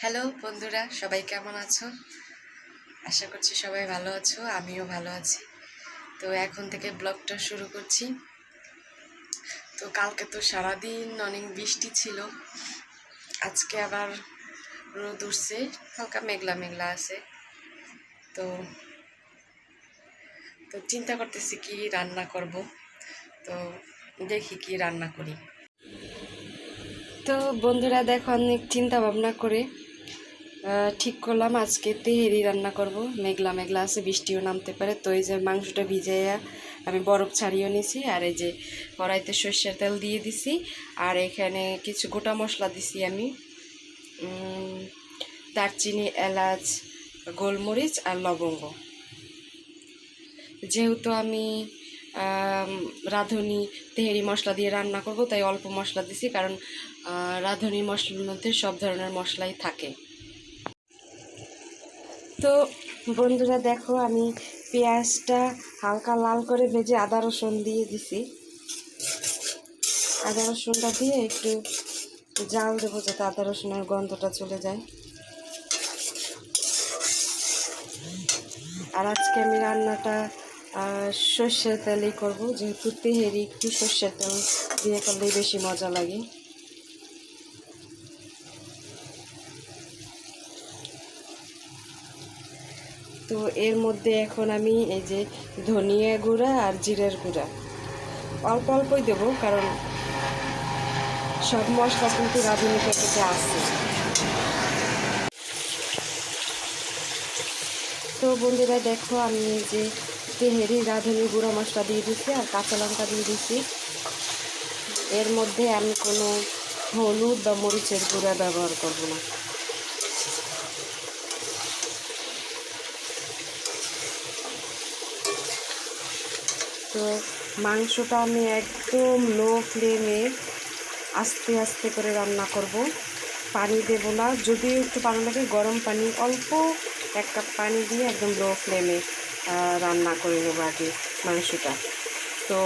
Hello বন্ধুরা, সবাই কেমন আছো? আশা করছি সবাই ভালো আছো, আমিও ভালো আছি। তো এখন থেকে ব্লগটা শুরু করছি। তো কালকে তো সারাদিন অনেক বৃষ্টি ছিল। আজকে আবার রোদ উঠছে, হালকা মেঘলা মেঘলা আছে। তো তো চিন্তা করতেছি কি রান্না করব। তো দেখি কি রান্না করি। তো বন্ধুরা দেখো, অনেক চিন্তা ভাবনা করে ঠিক করলাম, আজকে তেহেরি রান্না করব। মেঘলা মেঘলা আছে, বৃষ্টিও নামতে পারে, তো এই যে মাংসটা ভিজাইয়া আমি বরফ ছাড়িয়ে নিছি, আর এই যে কড়াইতে সর্ষের তেল দিয়ে দিছি, আর এখানে কিছু গোটা মশলা দিছি আমি। দারচিনি, এলাচ, গোলমরিচ আর লবঙ্গ। যেহেতু আমি রাঁধুনি তেহেরি মশলা দিয়ে রান্না করব, তাই অল্প মশলা দিছি, কারণ রাঁধুনি মশলার মধ্যে সব ধরনের মশলাই থাকে। তো বন্ধুরা দেখো, আমি পেঁয়াজটা হালকা লাল করে ভেজে আদা রসুন দিয়ে দিছি। আদা রসুনটা দিয়ে একটু জাল দেবো যাতে আদা রসুনের গন্ধটা চলে যায়। আর আজকে আমি রান্নাটা সর্ষের তেলেই করব, যেহেতু তেহেরি একটু সর্ষের তেল দিয়ে করলেই বেশি মজা লাগে। তো এর মধ্যে এখন আমি এই যে ধনিয়া গুঁড়া আর জিরের গুঁড়া। অল্প অল্পই দেবো কারণ সব মশলা কিন্তু রাঁধুনি প্যাকেটে আছে। তো বন্ধুরা, দেখো আমি এই যে তেহেরি রাঁধুনি গুঁড়া মশলা দিয়ে দিচ্ছি আর কাঁচা লঙ্কা দিয়ে দিচ্ছি এর মধ্যে আমি কোনো হলুদ বা মরিচের গুঁড়া ব্যবহার করব না। তো মাংসটা আমি একদম লো ফ্লেমে আস্তে আস্তে করে রান্না করব। পানি দেব না, যদি একটু পানি লাগে, গরম পানি, অল্প এক কাপ পানি দিয়ে একদম লো ফ্লেমে রান্না করে নেব আগে মাংসটা। তো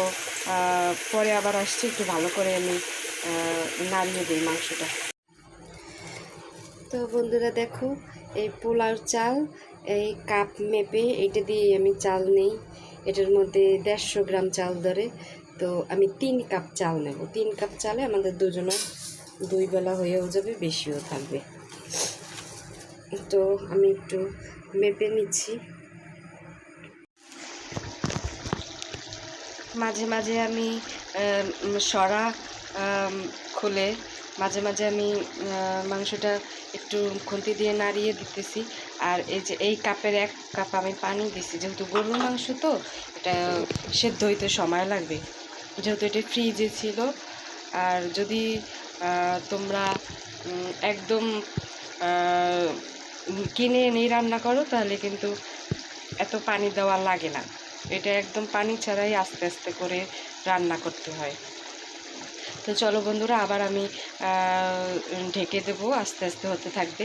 পরে আবার আসছি, একটু ভালো করে আমি নাড়িয়ে দিই মাংসটা। তো বন্ধুরা দেখো, এই পোলার চাল, এই কাপ মেপে এইটা দিয়ে আমি চাল নেই। এটার মধ্যে দেড়শো গ্রাম চাল ধরে। তো আমি তিন কাপ চাল নেব। তিন কাপ চালে আমাদের দুজনের দুই বেলা হয়েও যাবে, বেশিও থাকবে। তো আমি একটু মেপে নিচ্ছি। মাঝে মাঝে আমি সরা খুলে মাঝে মাঝে আমি মাংসটা একটু খুন্তি দিয়ে নাড়িয়ে দিতেছি। আর এই যে এই কাপের এক কাপ আমি পানি দিছি, যেহেতু গরুর মাংস তো, এটা সেদ্ধ হইতে সময় লাগবে। যেহেতু এটা ফ্রিজে ছিল, আর যদি তোমরা একদম কিনে এনেই রান্না করো, তাহলে কিন্তু এত পানি দেওয়া লাগে না। এটা একদম পানি ছাড়াই আস্তে আস্তে করে রান্না করতে হয়। তো চলো বন্ধুরা, আবার আমি ঢেকে দেবো, আস্তে আস্তে হতে থাকবে।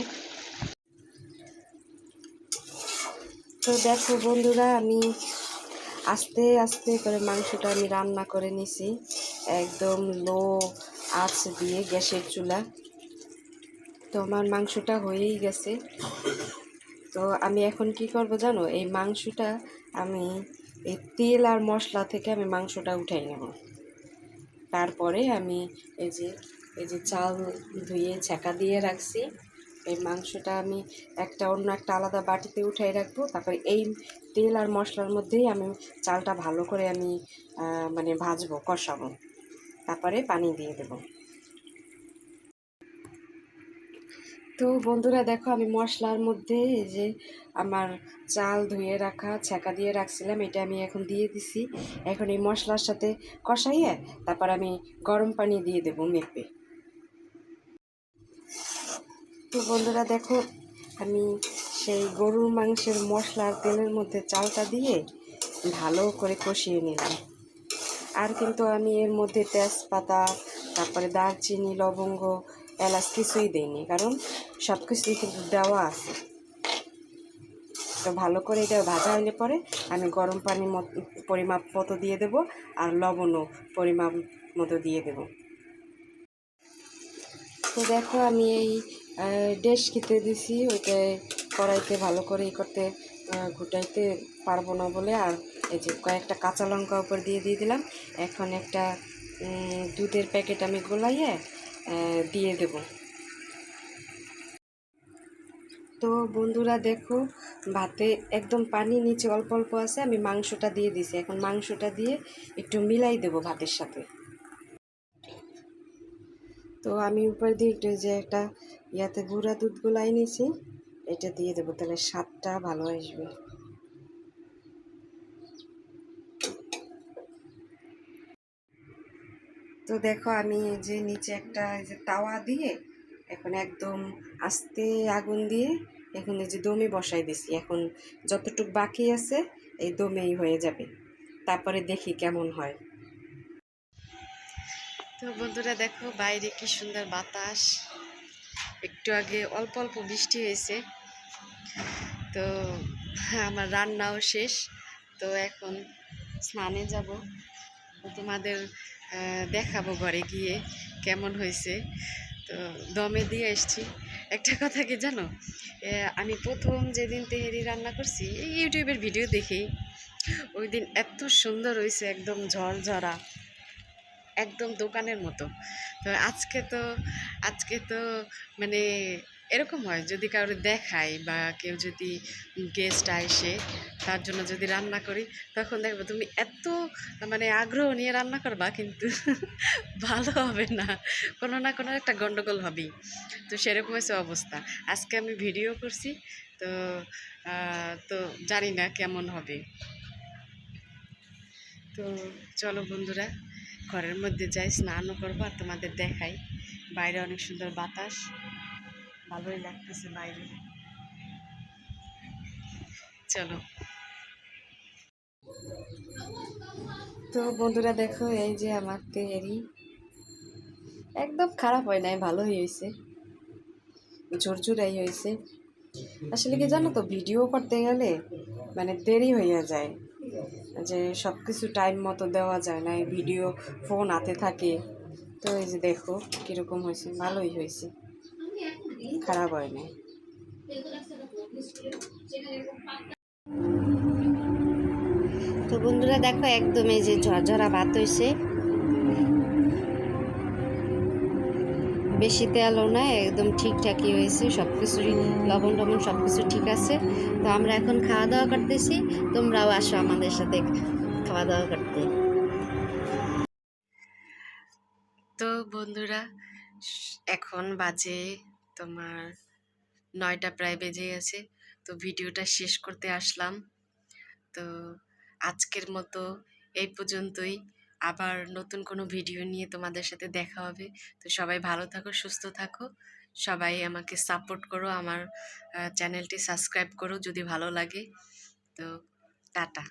তো দেখো বন্ধুরা, আমি আস্তে আস্তে করে মাংসটা আমি রান্না করে নিছি। একদম লো আঁচ দিয়ে গ্যাসের চুলা। তো আমার মাংসটা হয়েই গেছে। তো আমি এখন কি করব জানো? এই মাংসটা আমি, এই তেল আর মশলা থেকে আমি মাংসটা উঠাই নেব। তারপরে আমি এই যে এই যে চাল ধুয়ে ছেঁকা দিয়ে রাখছি। এই মাংসটা আমি একটা, অন্য একটা আলাদা বাটিতে উঠাই রাখব। তারপরে এই তেল আর মশলার মধ্যেই আমি চালটা ভালো করে আমি মানে ভাজবো, কষাবো। তারপরে পানি দিয়ে দেবো। তো বন্ধুরা দেখো, আমি মশলার মধ্যে এই যে আমার চাল ধুয়ে রাখা, ছ্যাঁকা দিয়ে রাখছিলাম, এটা আমি এখন দিয়ে দিছি। এখন এই মশলার সাথে কষাইয়ে তারপর আমি গরম পানি দিয়ে দেবো মেপে। তো বন্ধুরা দেখো, আমি সেই গরুর মাংসের মশলার তেলের মধ্যে চালটা দিয়ে ভালো করে কষিয়ে নিলাম। আর কিন্তু আমি এর মধ্যে তেজপাতা, তারপরে দারচিনি, লবঙ্গ এলাচ কিছুই দিইনি, কারণ সব কিছুই কিন্তু দেওয়া আছে। তো ভালো করে এটা ভাজা হলে পরে আমি গরম পানি পরিমাপ মতো দিয়ে দেব আর লবণও পরিমাপ মতো দিয়ে দেব। তো দেখো আমি এই ডেস খেতে দিছি ওইটাই কড়াইতে ভালো করে ই করতে ঘুটাইতে পারব না বলে। আর এই যে কয়েকটা কাঁচা লঙ্কা উপর দিয়ে দিয়ে দিলাম। এখন একটা দুধের প্যাকেট আমি গোলাইয়ে দিয়ে দেব। তো বন্ধুরা দেখো, ভাতে একদম পানি নিচে অল্প অল্প আছে, আমি মাংসটা দিয়ে দিছি। এখন মাংসটা দিয়ে একটু মিলাই দেব ভাতের সাথে। তো আমি উপর দিয়ে একটু যে একটা ইয়াতে গুঁড়া দুধ গুলাই নিয়েছি এটা দিয়ে দেবো, তাহলে স্বাদটা ভালো আসবে। তো দেখো আমি যে নিচে একটা যে তাওয়া দিয়ে এখন একদম আস্তে আগুন দিয়ে এখন এই যে দমে বসাই দিছি। এখন যতটুক বাকি আছে এই দমেই হয়ে যাবে। তারপরে দেখি কেমন হয়। তো বন্ধুরা দেখো বাইরে কি সুন্দর বাতাস। একটু আগে অল্প অল্প বৃষ্টি হয়েছে। তো আমার রান্নাও শেষ। তো এখন স্নানে যাব। তোমাদের দেখাবো ঘরে গিয়ে কেমন হয়েছে। তো দমে দিয়ে এসছি। একটা কথা কি জানো? আমি প্রথম যেদিন তেহেরি রান্না করছি, এই ইউটিউবের ভিডিও দেখি ওই দিন এত সুন্দর হয়েছে, একদম ঝরঝরা, একদম দোকানের মতো। তো আজকে তো আজকে তো মানে এরকম হয়, যদি কারোর দেখাই বা কেউ যদি গেস্ট আসে, তার জন্য যদি রান্না করি, তখন দেখব তুমি এত মানে আগ্রহ নিয়ে রান্না করবা কিন্তু ভালো হবে না। কোনো না কোনো একটা গন্ডগোল হবেই। তো সেরকম হয়েছে অবস্থা। আজকে আমি ভিডিও করছি, তো তো জানি না কেমন হবে। তো চলো বন্ধুরা, ঘরের মধ্যে যাই, স্নানও করব আর তোমাদের দেখাই। বাইরে অনেক সুন্দর বাতাস। ভালোই লাগতেছে বাইরে। চলো। তো বন্ধুরা দেখো, এই যে আমার তেহেরি। একদম খারাপ হয় নাই, ভালোই হয়েছে। ঝুরঝুরাই হয়েছে। আসলে কি জানো তো, ভিডিও করতে গেলে মানে দেরি হইয়া যায়। যে সব কিছু টাইম মতো দেওয়া যায় না ভিডিও ফোন হাতে থাকে। তো এই যে দেখো, কীরকম হয়েছে, ভালোই হয়েছে। খারাপ হয় নাই তো বন্ধুরা দেখো একদম এই যে ঝরঝরা ভাত হয়েছে বেশি তেলও না, একদম ঠিকঠাকই হয়েছে সব কিছুরই লবণ টবণ সব কিছু ঠিক আছে। তো আমরা এখন খাওয়া দাওয়া করতেছি, তোমরাও আসো আমাদের সাথে খাওয়া দাওয়া করতে। তো বন্ধুরা, এখন বাজে তোমার নয়টা প্রায় বেজে গেছে। তো ভিডিওটা শেষ করতে আসলাম। তো আজকের মতো এই পর্যন্তই। আবার নতুন কোনো ভিডিও নিয়ে তোমাদের সাথে দেখা হবে। তো সবাই ভালো থাকো, সুস্থ থাকো। সবাই আমাকে সাপোর্ট করো, আমার চ্যানেলটি সাবস্ক্রাইব করো যদি ভালো লাগে। তো টাটা।